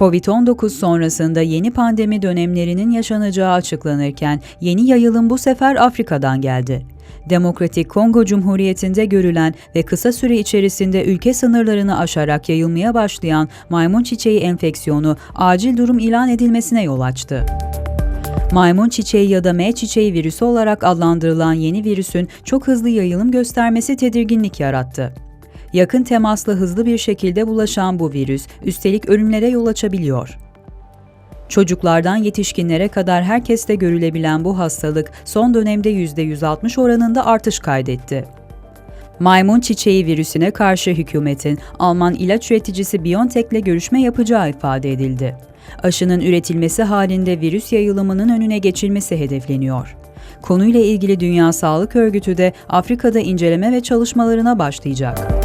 Covid-19 sonrasında yeni pandemi dönemlerinin yaşanacağı açıklanırken yeni yayılım bu sefer Afrika'dan geldi. Demokratik Kongo Cumhuriyeti'nde görülen ve kısa süre içerisinde ülke sınırlarını aşarak yayılmaya başlayan maymun çiçeği enfeksiyonu acil durum ilan edilmesine yol açtı. Maymun çiçeği ya da M çiçeği virüsü olarak adlandırılan yeni virüsün çok hızlı yayılım göstermesi tedirginlik yarattı. Yakın temasla hızlı bir şekilde bulaşan bu virüs, üstelik ölümlere yol açabiliyor. Çocuklardan yetişkinlere kadar herkeste görülebilen bu hastalık son dönemde %160 oranında artış kaydetti. Maymun çiçeği virüsüne karşı hükümetin Alman ilaç üreticisi BioNTech'le görüşme yapacağı ifade edildi. Aşının üretilmesi halinde virüs yayılımının önüne geçilmesi hedefleniyor. Konuyla ilgili Dünya Sağlık Örgütü de Afrika'da inceleme ve çalışmalarına başlayacak.